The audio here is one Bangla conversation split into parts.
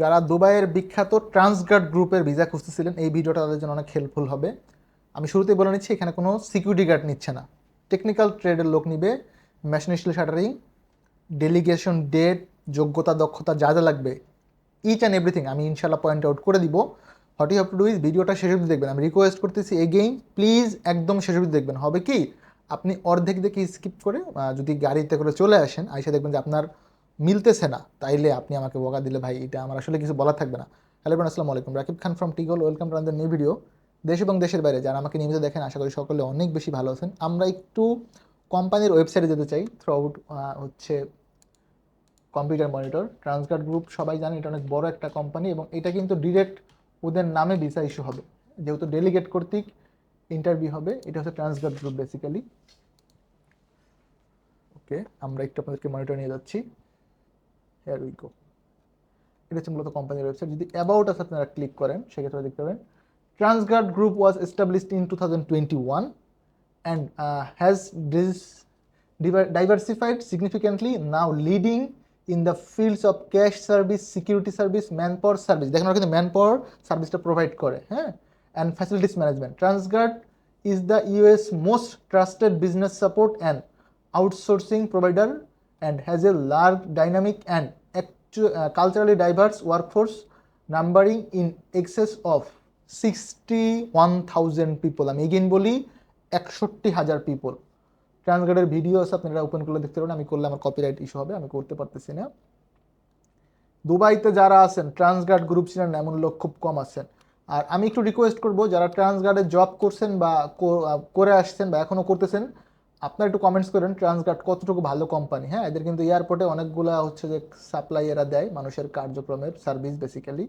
যারা দুবাইয়ের বিখ্যাত ট্রান্সগার্ড গ্রুপের ভিসা খুঁজতেছিলেন, এই ভিডিওটা তাদের জন্য অনেক হেল্পফুল হবে। আমি শুরুতেই বলে নিচ্ছি, এখানে কোনো সিকিউরিটি গার্ড নিচ্ছে না। টেকনিক্যাল ট্রেডের লোক নিবে ম্যাশনেশনাল শাটারিং ডেলিগেশন ডেট যোগ্যতা, দক্ষতা, যা যা লাগবে ইচ অ্যান্ড এভরিথিং আমি ইনশাল্লাহ পয়েন্ট আউট করে দিব। What you have to do is ভিডিওটা শেষ অবধি দেখবেন। আমি রিকোয়েস্ট করতেছি এগেইন প্লিজ একদম শেষ অবধি দেখবেন। হবে কি? আপনি অর্ধেক দেখে স্কিপ করে যদি গাড়িতে করে চলে আসেন, আইসা দেখবেন যে আপনার মিলতেছে না তাইলে আপনি আমাকে বকা দিলে ভাই এটা আমার আসলে কিছু বলা থাকবে না। হ্যালো এভরিওয়ান, আসসালামু আলাইকুম। Rakib Khan from টিগল welcome to another new video দেশ এবং দেশের বাইরে যারা আমাকে নিয়মিত দেখেন আশা করি সকলে অনেক বেশি ভালো আছেন। আমরা একটু কোম্পানির ওয়েবসাইটে যেতে চাই থ্রু আউট হচ্ছে কম্পিউটার মনিটর ট্রান্সগার্ড গ্রুপ সবাই জানে এটা অনেক বড় একটা কোম্পানি এবং এটা কিন্তু ডিরেক্ট ওদের নামে ভিসা ইস্যু হবে। যেহেতু ডেলিগেট কর্তৃক ইন্টারভিউ হবে এটা হচ্ছে ট্রান্সগার্ড গ্রুপ বেসিক্যালি ওকে আমরা একটু আপনাদেরকে মনিটর নিয়ে যাচ্ছি। হেয়ার উই গো এটা হচ্ছে মূলত কোম্পানির ওয়েবসাইট যদি অ্যাবাউট আস আপনারা ক্লিক করেন, সেক্ষেত্রে দেখতে পাবেন Transguard group was established in two thousand twenty one and has dis diversified significantly, now leading in the fields of cash service, security service, manpower service দেখেন ওরা কিন্তু ম্যানপাওয়ার সার্ভিসটা প্রোভাইড করে হ্যাঁ? And facilities management Transguard is the US most trusted business support and outsourcing provider has a large dynamic and culturally diverse workforce numbering in excess of sixty one thousand people আমি এগেন বলি, একষট্টি হাজার পিপল ট্রান্সগার্ডের ভিডিও আছে, আপনারা ওপেন করলে দেখতে পারেন। আমি করলে আমার কপিরাইট ইস্যু হবে, আমি করতে পারতেছি না। দুবাইতে যারা আছেন, ট্রান্সগার্ড গ্রুপ ছিলেন, এমন লোক খুব কম আছেন। আর আমি একটু রিকোয়েস্ট করব, যারা ট্রান্সগার্ডে জব করছেন বা করে আসছেন বা এখনও করতেছেন আপনারা একটু কমেন্টস করেন ট্রান্সগার্ড কতটুকু ভালো কোম্পানি হ্যাঁ এদের কিন্তু এয়ারপোর্টে অনেকগুলা হচ্ছে যে সাপ্লাই এরা দেয় মানুষের কার্যক্রমের সার্ভিস বেসিক্যালি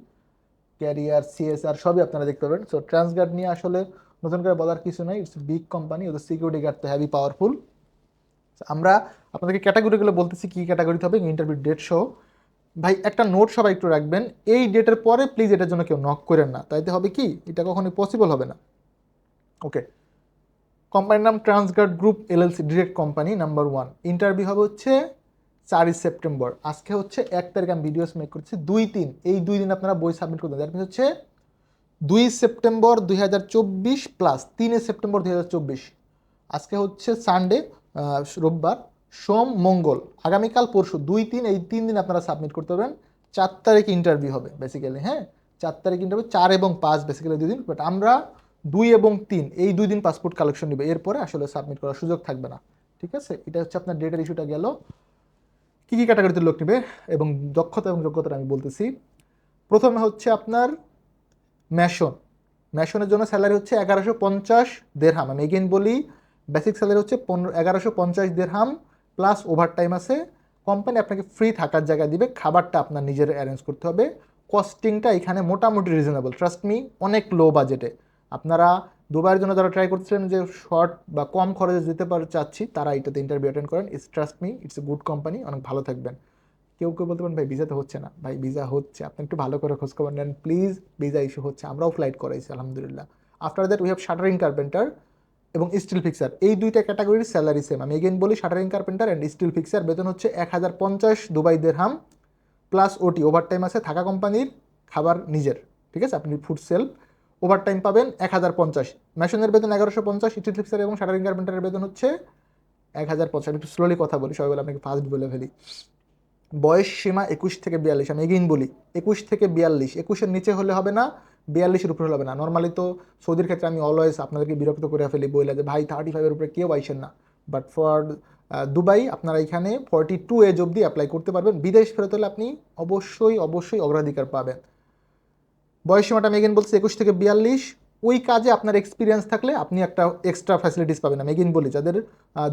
ক্যারিয়ার সিএসআর সবই আপনারা দেখতে পাবেন। সো ট্রান্সগার্ড নিয়ে আসলে নতুন করে বলার কিছু নাই। ইটস বিগ কোম্পানি ওদের সিকিউরিটি গার্ড তো হ্যাভি পাওয়ারফুল আমরা আপনাদেরকে ক্যাটাগরিগুলো বলতেছি, কী ক্যাটাগরিতে হবে ইন্টারভিউ ডেট সহ। ভাই, একটা নোট সবাই একটু রাখবেন, এই ডেটের পরে প্লিজ এটার জন্য কেউ নক করেন না। তাইতে হবে কি, এটা কখনোই পসিবল হবে না। ওকে কোম্পানির নাম Transguard group LLC direct company number one interview হবে হচ্ছে চারই সেপ্টেম্বর আজকে হচ্ছে এক তারিখ আমি ভিডিওস মেক করছি। দুই তিন, এই দুই দিন আপনারা বই সাবমিট করতে দ্যাট মিনস হচ্ছে দুই সেপ্টেম্বর দুই হাজার চব্বিশ প্লাস তিনে সেপ্টেম্বর দুই হাজার চব্বিশ। আজকে হচ্ছে সানডে রোববার, সোম, মঙ্গল। আগামীকাল পরশু, দুই তিন, এই তিন দিন আপনারা সাবমিট করতে পারবেন। চার তারিখ ইন্টারভিউ হবে বেসিক্যালি হ্যাঁ? চার তারিখ ইন্টারভিউ চার এবং পাঁচ বেসিক্যালি দুই দিন। বাট আমরা দুই এবং তিন, এই দুই দিন পাসপোর্ট কালেকশন নেবে। এরপরে আসলে সাবমিট করার সুযোগ থাকবে না। ঠিক আছে? এটা হচ্ছে আপনার ডেটের ইস্যুটা গেল। কী কী ক্যাটাগরিতে লোক নেবে এবং দক্ষতা এবং যোগ্যতা আমি বলতেছি। প্রথমে হচ্ছে আপনার ম্যাশন। ম্যাশনের জন্য স্যালারি হচ্ছে এগারোশো পঞ্চাশ দেড়হাম আমি এগেন বলি বেসিক স্যালারি হচ্ছে পনেরো, এগারোশো পঞ্চাশ দেড়হাম প্লাস ওভার টাইম আছে। কোম্পানি আপনাকে ফ্রি থাকার জায়গা দিবে, খাবারটা আপনার নিজের অ্যারেঞ্জ করতে হবে। কস্টিংটা এখানে মোটামুটি রিজনেবল ট্রাস্ট মি অনেক লো বাজেটে আপনারা দুবাইয়ের জন্য যারা ট্রাই করছিলেন যে শর্ট বা কম খরচে যেতে পার চাচ্ছি, তারা এটাতে ইন্টারভিউ অ্যাটেন্ড করেন। It's trust me it's a good company অনেক ভালো থাকবেন। কেউ কেউ বলতে পারেন, ভাই ভিসাতে হচ্ছে না। ভাই ভিসা হচ্ছে, আপনি একটু ভালো করে খোঁজখবর নেন প্লিজ ভিসা ইস্যু হচ্ছে। আমরাও ফ্লাইট করাইছি, আলহামদুলিল্লাহ। After that we have shuttering carpenter এবং স্টিল ফিক্সার এই দুইটা ক্যাটাগরির স্যালারি সেম আমি এগেন বলি shuttering carpenter and steel fixer বেতন হচ্ছে এক হাজার পঞ্চাশ Dubai দেড়হাম plus OT over time আছে, থাকা কোম্পানির খাবার নিজের। ঠিক আছে? আপনি ফুড সেল ওভার টাইম পাবেন এক হাজার পঞ্চাশ। মেশিনের বেতন এগারোশো পঞ্চাশ স্টিল ফিক্সার এবং শাটারিং কার্পেন্টারের বেতন হচ্ছে এক হাজার পঞ্চাশ। একটু স্লোলি কথা বলি, সবাই বলে আপনাকে ফাস্ট বলে ফেলি। বয়স সীমা একুশ থেকে বিয়াল্লিশ, আমি এগেইন বলি, একুশ থেকে বিয়াল্লিশ, একুশের নিচে হলে হবে না, বিয়াল্লিশের উপরে হবে না। নর্মালি তো সৌদির ক্ষেত্রে আমি অলওয়েজ আপনাদেরকে বিরক্ত করে ফেলি বইলে যে ভাই থার্টি ফাইভের উপরে কেউ আইসেন না। বাট ফর দুবাই আপনারা এখানে ফর্টি টু এজ অবধি অ্যাপ্লাই করতে পারবেন। বিদেশ ফেরত হলে আপনি অবশ্যই অবশ্যই অগ্রাধিকার পাবেন। বয়স সীমাটা আমি এগেন বলছি একুশ থেকে বিয়াল্লিশ, ওই কাজে আপনার এক্সপিরিয়েন্স থাকলে আপনি একটা এক্সট্রা ফ্যাসিলিটিস পাবেন। আমি এগেন বলি, যাদের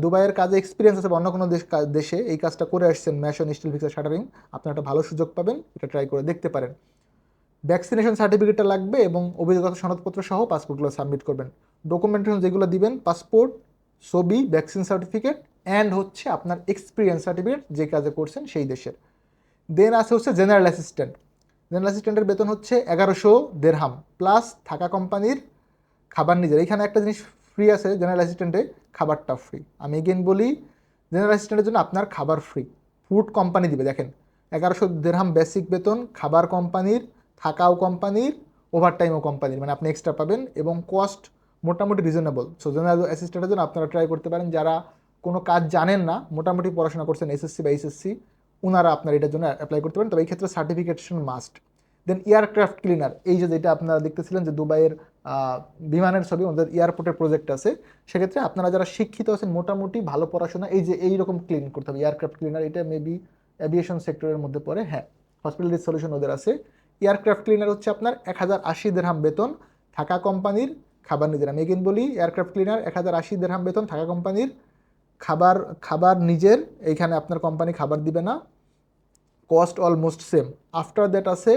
দুবাইয়ের কাজে এক্সপিরিয়েন্স আছে অন্য কোনো দেশ দেশে এই কাজটা করে আসছেন, ম্যাশন, স্টিল ফিক্সার, শাটারিং, আপনার একটা ভালো সুযোগ পাবেন, এটা ট্রাই করে দেখতে পারেন। ভ্যাকসিনেশন সার্টিফিকেটটা লাগবে এবং অভিযোগতা সনদপত্র সহ পাসপোর্টগুলো সাবমিট করবেন। ডকুমেন্টেশন যেগুলো দিবেন পাসপোর্ট ছবি ভ্যাকসিন সার্টিফিকেট অ্যান্ড হচ্ছে আপনার এক্সপিরিয়েন্স সার্টিফিকেট যে কাজে করছেন সেই দেশের। দেন আছে হচ্ছে জেনারেল অ্যাসিস্ট্যান্ট জেনারেল অ্যাসিস্ট্যান্টের বেতন হচ্ছে এগারোশো দেড়হাম প্লাস থাকা কোম্পানির খাবার নিজের। এখানে একটা জিনিস ফ্রি আছে জেনারেল অ্যাসিস্ট্যান্টে খাবারটা ফ্রি আমি এগেন বলি জেনারেল অ্যাসিস্ট্যান্টের জন্য আপনার খাবার ফ্রি ফুড কোম্পানি দিবে, দেখেন। এগারোশো দেড়হাম বেসিক বেতন, খাবার কোম্পানির থাকাও কোম্পানির ওভারটাইমও কোম্পানির মানে আপনি এক্সট্রা পাবেন এবং কস্ট মোটামুটি রিজনেবল সো জেনারেল অ্যাসিস্ট্যান্টের জন্য আপনারা ট্রাই করতে পারেন। যারা কোনো কাজ জানেন না, মোটামুটি পড়াশোনা করছেন এসএসসি বা এইচএসসি ওনারা আপনার এটার জন্য অ্যাপ্লাই করতে পারেন। তবে এই ক্ষেত্রে certification must then aircraft cleaner এই যে যেটা আপনারা দেখতেছিলেন যে দুবাইয়ের বিমানের ছবি, ওদের এয়ারপোর্টের প্রজেক্ট আছে, সেক্ষেত্রে আপনারা যারা শিক্ষিত আছেন, মোটামুটি ভালো পড়াশোনা, এই যে এই রকম ক্লিন করতে হবে। এয়ারক্রাফট ক্লিনার এটা মেবি অ্যাভিয়েশন সেক্টরের মধ্যে পড়ে হ্যাঁ। হসপিটালিটি সলিউশন ওদের আছে। এয়ারক্রাফট ক্লিনার হচ্ছে আপনার এক হাজার আশি দেড়হাম বেতন থাকা কোম্পানির খাবার নিজের আমি এগেন বলি এয়ারক্রাফট ক্লিনার এক হাজার আশি দেড়হাম বেতন থাকা কোম্পানির খাবার খাবার নিজের, এইখানে আপনার কোম্পানি খাবার দিবে না। Cost almost same after that আছে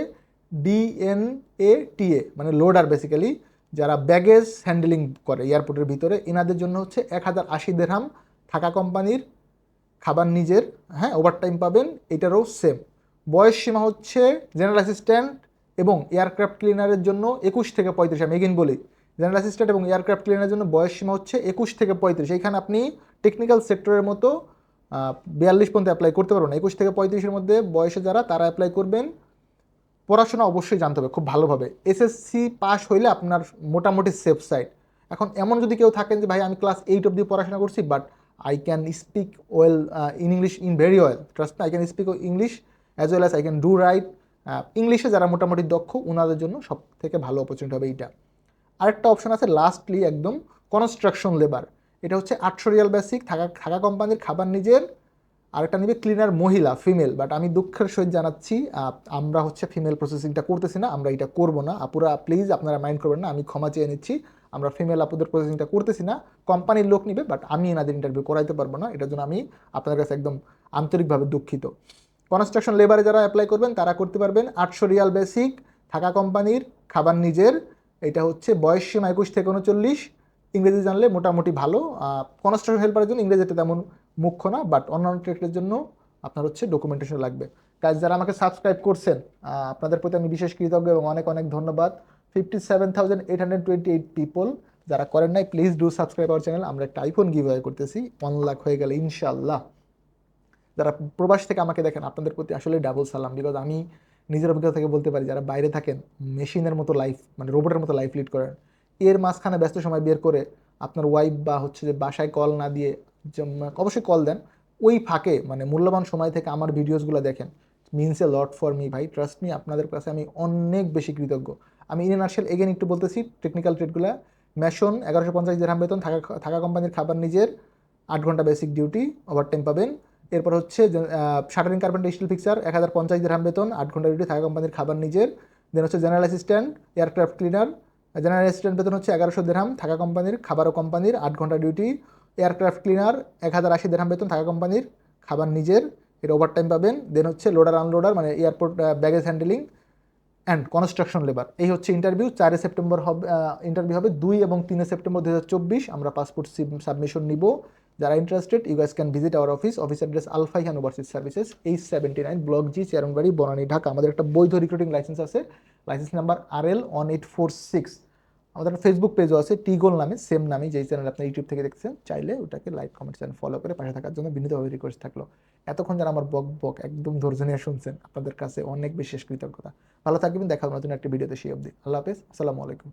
ডিএনএ টিএ মানে লোডার বেসিক্যালি যারা ব্যাগেজ হ্যান্ডেলিং করে এয়ারপোর্টের ভিতরে। এনাদের জন্য হচ্ছে এক হাজার আশি দেড়হাম থাকা কোম্পানির খাবার নিজের হ্যাঁ ওভারটাইম পাবেন, এটারও সেম বয়স সীমা হচ্ছে জেনারেল অ্যাসিস্ট্যান্ট এবং এয়ারক্রাফট ক্লিনারের জন্য একুশ থেকে পঁয়ত্রিশ। আমি এগিন বলি জেনারেল অ্যাসিস্ট্যান্ট এবং এয়ারক্রাফট ক্লিনারের জন্য বয়স সীমা হচ্ছে একুশ থেকে পঁয়ত্রিশ। এইখানে আপনি টেকনিক্যাল সেক্টরের মতো বিয়াল্লিশ পর্যন্ত অ্যাপ্লাই করতে পারবেন। না একুশ থেকে পঁয়ত্রিশের মধ্যে বয়সে যারা, তারা অ্যাপ্লাই করবেন। পড়াশোনা অবশ্যই জানতে হবে খুব ভালোভাবে। এসএসসি পাস হইলে আপনার মোটামুটি সেফ সাইড এখন এমন যদি কেউ থাকেন যে, ভাই, আমি ক্লাস এইট অব্দি পড়াশোনা করছি but I can speak well in English in very well trust I can speak English as well as I can do write ইংলিশে যারা মোটামুটি দক্ষ ওনাদের জন্য সব থেকে ভালো অপরচুনিটি হবে এইটা। আরেকটা অপশন আছে লাস্টলি একদম কনস্ট্রাকশন লেবার এটা হচ্ছে আটশো রিয়াল বেসিক থাকা থাকা কোম্পানির খাবার নিজের, আরেকটা নিবে ক্লিনার মহিলা ফিমেল বাট আমি দুঃখের সহিত জানাচ্ছি আমরা হচ্ছে ফিমেল প্রসেসিংটা করতেছি না, আমরা এটা করব না। আপুরা প্লিজ আপনারা মাইন্ড করবেন না, আমি ক্ষমা চেয়ে নিচ্ছি, আমরা ফিমেল আপুদের প্রসেসিংটা করতেছি না কোম্পানির লোক নিবে বাট আমি এনাদের ইন্টারভিউ করাইতে পারব না, এটার জন্য আমি আপনাদের কাছে একদম আন্তরিকভাবে দুঃখিত। কনস্ট্রাকশন লেবারে যারা অ্যাপ্লাই করবেন, তারা করতে পারবেন আটশো রিয়াল বেসিক থাকা কোম্পানির খাবার নিজের, এটা হচ্ছে বয়স সীমা একুশ থেকে উনচল্লিশ ইংরেজি জানলে মোটামুটি ভালো। কনস্ট্রাকশন হেল্পারের জন্য ইংরেজিটা তেমন মুখ্য না বাট অন্যান্য ট্রেডের জন্য আপনার হচ্ছে ডকুমেন্টেশন লাগবে। কাজ যারা আমাকে সাবস্ক্রাইব করছেন আপনাদের প্রতি আমি বিশেষ কৃতজ্ঞ এবং অনেক অনেক ধন্যবাদ। Fifty seven thousand eight hundred twenty eight people যারা করেন নাই please do subscribe our channel আমরা একটা আইফোন গিভ করতেছি। ওয়ান লাখ হয়ে গেলে ইনশাল্লাহ যারা প্রবাস থেকে আমাকে দেখেন, আপনাদের প্রতি আসলে ডাবল সালাম। বিকজ আমি নিজের অভিজ্ঞতা থেকে বলতে পারি, যারা বাইরে থাকেন মেশিনের মতো লাইফ মানে রোবটের মতো লাইফ লিড করেন এর মাঝখানে ব্যস্ত সময় বের করে আপনার ওয়াইফ বা হচ্ছে যে বাসায় কল না দিয়ে অবশ্যই কল দেন। ওই ফাঁকে মানে মূল্যবান সময় থেকে আমার ভিডিওসগুলো দেখেন। Means a lot for me ভাই। ট্রাস্ট মি আপনাদের কাছে আমি অনেক বেশি কৃতজ্ঞ। আমি ইন নার্সেল এগেন একটু বলতেছি টেকনিক্যাল ট্রেডগুলো ম্যাশন এগারোশো পঞ্চাশ দেড়হাম বেতন, থাকা থাকা কোম্পানির খাবার নিজের। আট ঘণ্টা বেসিক ডিউটি ওভারটাইম পাবেন। এরপর হচ্ছে শাটারিং কার্পেন্টার স্টিল ফিক্সার এক হাজার পঞ্চাশ দেড়হাম বেতন, আট ঘণ্টা ডিউটি থাকা কোম্পানির খাবার নিজের। দেন হচ্ছে general assistant aircraft cleaner general assistant বেতন হচ্ছে এগারোশো দেড়হাম থাকা কোম্পানির, খাবারও কোম্পানির, আট ঘণ্টা ডিউটি, এয়ারক্রাফট ক্লিনার এক হাজার আশি দেড়হাম বেতন থাকা কোম্পানির, খাবার নিজের, এর ওভারটাইম পাবেন দেন হচ্ছে লোডার আনলোডার মানে airport baggage handling and construction labour এই হচ্ছে ইন্টারভিউ চারে সেপ্টেম্বর হবে ইন্টারভিউ হবে দুই এবং তিনে সেপ্টেম্বর দু হাজার চব্বিশ। আমরা পাসপোর্ট সাবমিশন নিব। যারা interested you guys can visit our office office address Alfaihan overseas services H seventy nine block G Chairmanbari Banani Dhaka আমাদের একটা বৈধ রিক্রুটিং লাইসেন্স আছে licence number R L one eight four six আমাদের ফেসবুক পেজও আছে টিগোল নামে সেম নামে যেই চ্যানেল আপনি ইউটিউব থেকে দেখছেন, চাইলে ওটাকে লাইক কমেন্ট চ্যানেল ফলো করে পাশে থাকার জন্য বিনীতভাবে রিকোয়েস্ট থাকল। এতক্ষণ যারা আমার বক বক একদম ধৈর্য নিয়ে শুনছেন, আপনাদের কাছে অনেক বিশেষ কৃতজ্ঞতা। ভালো থাকবেন, দেখা হবে নতুন একটা ভিডিওতে সেই অবধি। আল্লাহ হাফেজ, আসসালামু আলাইকুম।